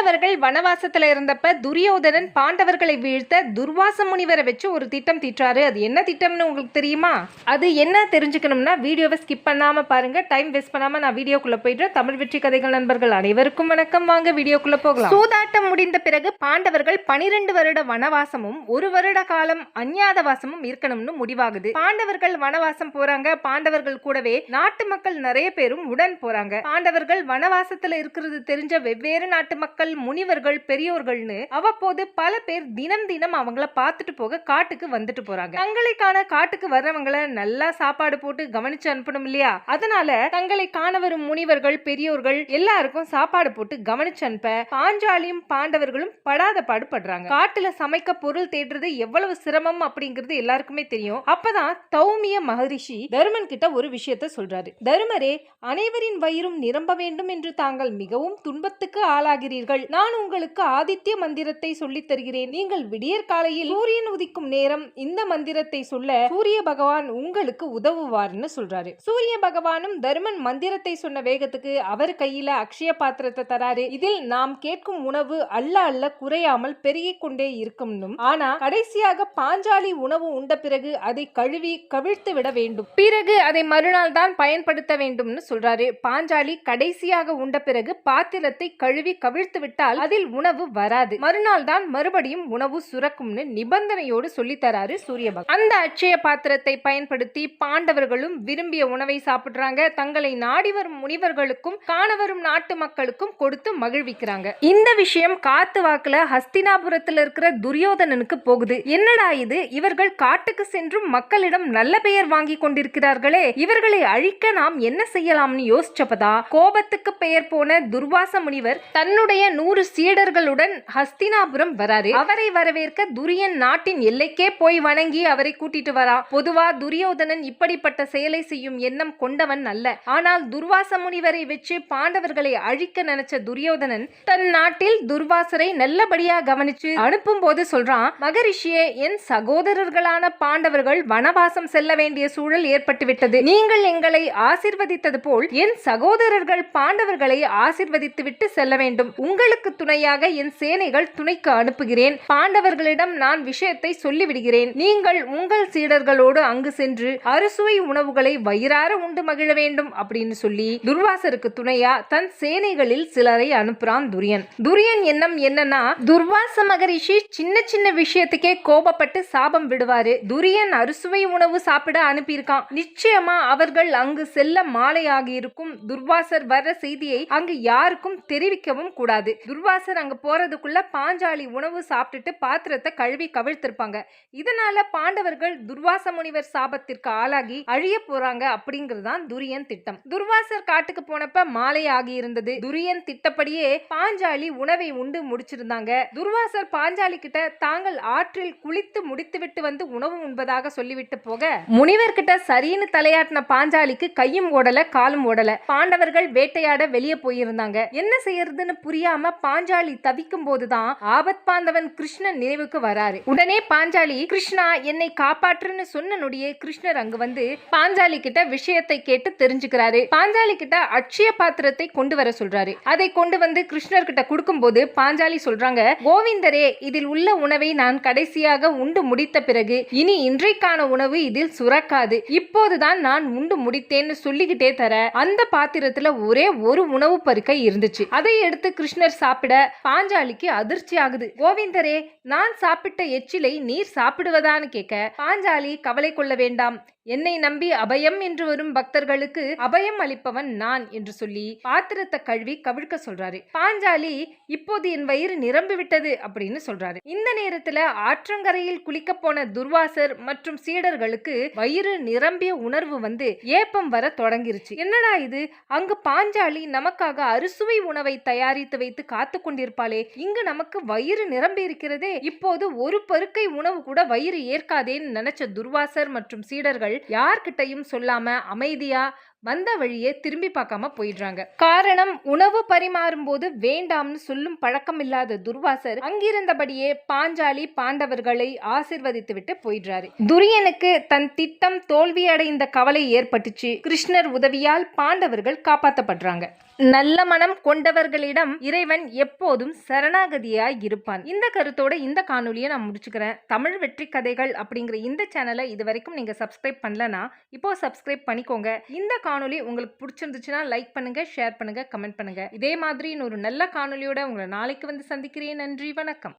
பாண்டவர்கள் வனவாசத்துல இருந்தப்ப துரியோதனன் பாண்டவர்களை வீழ்த்த துர்வாச முனிவரை வச்சு ஒரு திட்டம் தீட்டுறாரு. அது என்ன திட்டம்னு உங்களுக்கு தெரியுமா? அது என்ன தெரிஞ்சுக்கணும்னா வீடியோவை ஸ்கிப் பண்ணாம பாருங்க. டைம் வேஸ்ட் பண்ணாம நான் வீடியோக்குள்ள போயிடுறேன். தமிழ் வெற்றி கதைகள் நண்பர்கள் அனைவருக்கும் வணக்கம். வாங்க வீடியோக்குள்ள போகலாம். சூதாட்டம் முடிந்த பிறகு பாண்டவர்கள் பனிரெண்டு வருட வனவாசமும் ஒரு வருட காலம் அஞ்ஞாதவாசமும் இருக்கணும்னு முடிவாகுது. பாண்டவர்கள் வனவாசம் போறாங்க. பாண்டவர்கள் கூடவே நாட்டு மக்கள் நிறைய பேரும் உடன் போறாங்க. பாண்டவர்கள் வனவாசத்துல இருக்கிறது தெரிஞ்ச வெவ்வேறு நாட்டு மக்கள் முனிவர்கள் பெரியோர்கள்னு அவ்வப்போது பல பேர் தினம் தினம் அவங்கள பார்த்துட்டு போக காட்டுக்கு வந்துட்டு போறாங்க. தங்களை காண காட்டுக்கு வர்றவங்களை நல்லா சாப்பாடு போட்டு கவனிச்சு அனுப்பணும் இல்லையா? அதனால தங்களை காண வரும் முனிவர்கள் பெரியோர்கள் எல்லாருக்கும் சாப்பாடு போட்டு கவனிச்சு அனுப்ப பாஞ்சாலியும் பாண்டவர்களும் படாத பாடு படுறாங்க காட்டுல சமைக்க பொருள் தேடுறது எவ்வளவு சிரமம் அப்படிங்கிறது எல்லாருக்குமே தெரியும். அப்பதான் தௌமிய மகரிஷி தருமன் கிட்ட ஒரு விஷயத்த சொல்றாரு. தருமரே அனைவரின் வயிறும் நிரம்ப வேண்டும் என்று தாங்கள் மிகவும் துன்பத்துக்கு ஆளாகிறீர்கள். நான் உங்களுக்கு ஆதித்ய மந்திரத்தை சொல்லித் தருகிறேன். நீங்கள் விடியற் காலையில் சூரியன் உதிக்கும் நேரம் இந்த மந்திரத்தை சொல்ல சூரிய பகவான் உங்களுக்கு உதவுவார்னு சொல்றாரு. சூரிய பகவானும் தர்மன் மந்திரத்தை சொன்ன வேகத்துக்கு அவர் கையில அக்ஷய பாத்திரத்தை தராரு. இதில் நாம் கேட்கும் உணவு அல்ல அல்ல குறையாமல் பெருகிக் கொண்டே இருக்கும்னும். ஆனா கடைசியாக பாஞ்சாலி உணவு உண்ட பிறகு அதை கழுவி கவிழ்த்து விட வேண்டும். பிறகு அதை மறுநாள் தான் பயன்படுத்த வேண்டும்னு சொல்றாரு. பாஞ்சாலி கடைசியாக உண்ட பிறகு பாத்திரத்தை கழுவி கவிழ்த்து விட்டால் அதில் உணவு வராது. மறுநாள் தான் மறுபடியும் உணவு சுரக்கும்னு நிபந்தனையோடு சொல்லித்தராரு தராரு சூரியபகவான். அந்த அட்சய பாத்திரத்தை பயன்படுத்தி பாண்டவர்களும் விரும்பிய உணவை சாப்பிடுறாங்க. தங்களை நாடி வரும் முனிவர்களுக்கும் காண வரும் நாட்டு மக்களுக்கும் கொடுத்து மகிழ்விக்கிறாங்க. இந்த விஷயம் காத்து வாக்குல ஹஸ்தினாபுரத்தில் இருக்கிற துரியோதனனுக்கு போகுது. என்னடா இது? இவர்கள் காட்டுக்கு சென்றும் மக்களிடம் நல்ல பெயர் வாங்கி கொண்டிருக்கிறார்களே. இவர்களை அழிக்க நாம் என்ன செய்யலாம்னு யோசிச்சப்பதா? கோபத்துக்கு பெயர் போன துர்வாச முனிவர் தன்னுடைய நூறு சீடர்களுடன் ஹஸ்தினாபுரம் வராரு. அவரை வரவேற்க துரியன் நாட்டின் எல்லைக்கே போய் வணங்கி அவரை கூட்டிட்டு வரா. பொதுவா துரியோதனன் இப்படிப்பட்ட செயலை செய்யும் எண்ணம் கொண்டவன் அல்ல. ஆனால் துர்வாச முனிவரை வச்சு பாண்டவர்களை அழிக்க நினைச்ச துரியோதனன் தன் நாட்டில் துர்வாசரை நல்லபடியா கவனிச்சு அனுப்பும் போது சொல்றான் மகரிஷியே என் சகோதரர்களான பாண்டவர்கள் வனவாசம் செல்ல வேண்டிய சூழல் ஏற்பட்டுவிட்டது நீங்கள் எங்களை ஆசிர்வதித்தது போல் என் சகோதரர்கள் பாண்டவர்களை ஆசிர்வதித்து விட்டு செல்ல வேண்டும். உங்களுக்கு துணையாக என் சேனைகள் துணைக்கு அனுப்புகிறேன். பாண்டவர்களிடம் நான் விஷயத்தை சொல்லிவிடுகிறேன். நீங்கள் உங்கள் சீடர்களோடு அங்கு சென்று அறுசுவை உணவுகளை வயிறார உண்டு மகிழ வேண்டும் அப்படின்னு சொல்லி துர்வாசருக்கு துணையா தன் சேனைகளில் சிலரை அனுப்புறான் துரியன். துரியன் எண்ணம் என்னன்னா துர்வாச மகரிஷி சின்ன சின்ன விஷயத்துக்கே கோபப்பட்டு சாபம் விடுவாரு. துரியன் அறுசுவை உணவு சாப்பிட அனுப்பியிருக்கான். நிச்சயமா அவர்கள் அங்கு செல்ல மாலையாகி இருக்கும் துர்வாசர் வர்ற செய்தியை அங்கு யாருக்கும் தெரிவிக்கவும் கூடாது. துர்வாசர் அங்க போறதுக்குள்ள பாஞ்சாலி உணவு சாப்பிட்டுட்டு பாத்திரத்தை கழுவி கவிழ்த்திருப்பாங்க. இதனால பாண்டவர்கள் துர்வாச முனிவர் சாபத்திற்கு ஆளாகி அழிய போறாங்க அப்படிங்கிறது தான் துரியன் திட்டம். துர்வாசர் காட்டுக்கு போனப்ப மாலை ஆகி இருந்தது. துரியன் திட்டப்படியே பாஞ்சாலி உணவை உண்டு முடிச்சிருந்தாங்க. துர்வாசர் பாஞ்சாலி கிட்ட தாங்கள் ஆற்றில் குளித்து முடித்துவிட்டு வந்து உணவு உண்பதாக சொல்லிவிட்டு போக முனிவர் கிட்ட சரின்னு தலையாட்டின பாஞ்சாலிக்கு கையும் ஓடல காலும் ஓடல. பாண்டவர்கள் வேட்டையாட வெளியே போயிருந்தாங்க. என்ன செய்யறதுன்னு புரியாம பாஞ்சாலி தவிக்கும் போதுதான் ஆபத் பாந்தவன் கிருஷ்ணன் நினைவுக்கு வராரு. உடனே பாஞ்சாலி கிருஷ்ணா என்னை காப்பாற்றுன்னு சொன்ன நொடியே கிருஷ்ணர் அங்கு வந்து பாஞ்சாலி கிட்ட விஷயத்தை கேட்டு தெரிஞ்சுக்கிறாரு. பாஞ்சாலி கிட்ட அட்சய பாத்திரத்தை கொண்டு வர சொல்றாரு. அதை கொண்டு வந்து கிருஷ்ணர் கிட்ட கொடுக்கும்போது பாஞ்சாலி சொல்றாங்க கோவிந்தரே இதில் உள்ள உணவை நான் கடைசியாக உண்டு முடித்த பிறகு இனி இன்றைக்கான உணவு இதில் சுரக்காது. இப்போதுதான் நான் உண்டு முடித்தேன்னு சொல்லிக்கிட்டே தர. அந்த பாத்திரத்துல ஒரே ஒரு உணவு பருக்கை இருந்துச்சு. அதை எடுத்து கிருஷ்ணர் சாப்பிட பாஞ்சாலிக்கு அதிர்ச்சி ஆகுது. கோவிந்தரே நான் சாப்பிட்ட எச்சிலை நீர் சாப்பிடுவதான்னு கேட்க பாஞ்சாலி கவலை கொள்ள வேண்டாம். என்னை நம்பி அபயம் என்று வரும் பக்தர்களுக்கு அபயம் அளிப்பவன் நான் என்று சொல்லி பாத்திரத்தை கழுவி கவிழ்க்க சொல்றாரு. பாஞ்சாலி இப்போது என் வயிறு நிரம்பி விட்டது அப்படின்னு சொல்றாரு. இந்த நேரத்துல ஆற்றங்கரையில் குளிக்க போன துர்வாசர் மற்றும் சீடர்களுக்கு வயிறு நிரம்பிய உணர்வு வந்து ஏப்பம் வர தொடங்கிருச்சு. என்னடா இது? அங்கு பாஞ்சாலி நமக்காக அறுசுவை உணவை தயாரித்து வைத்து காத்து கொண்டிருப்பாளே. இங்கு நமக்கு வயிறு நிரம்பி இருக்கிறதே. இப்போது ஒரு பருக்கை உணவு கூட வயிறு ஏற்காதேன்னு நினைச்ச துர்வாசர் மற்றும் சீடர்கள் யார்கிட்டையும் சொல்லாம அமைதியா வந்த வழியே திரும்பி பார்க்காம போயிடுறாங்க. காரணம் உணவு பரிமாறும் போது வேண்டாம்னு சொல்லும் பழக்கம் இல்லாத துர்வாசர் அங்கிருந்தபடியே பாஞ்சாலி பாண்டவர்களை ஆசிர்வதித்து விட்டு போயிடுறாரு. துரியனுக்கு தன் திட்டம் தோல்வியடைந்த கவலை ஏற்பட்டுச்சு. கிருஷ்ணர் உதவியால் பாண்டவர்கள் காப்பாற்றப்படுறாங்க நல்ல மனம் கொண்டவர்களிடம் இறைவன் எப்போதும் சரணாகதியாய் இருப்பான். இந்த கருத்தோட இந்த காணொலியை நான் முடிச்சுக்கிறேன். தமிழ் வெற்றி கதைகள் அப்படிங்கிற இந்த சேனலை இது வரைக்கும் நீங்க சப்ஸ்கிரைப் பண்ணலனா இப்போ சப்ஸ்கிரைப் பண்ணிக்கோங்க. இந்த காணொலி உங்களுக்கு பிடிச்சிருந்துச்சுன்னா லைக் பண்ணுங்க ஷேர் பண்ணுங்க கமெண்ட் பண்ணுங்க. இதே மாதிரி இன்னொரு நல்ல காணொலியோட உங்களை நாளைக்கு வந்து சந்திக்கிறேன். நன்றி வணக்கம்.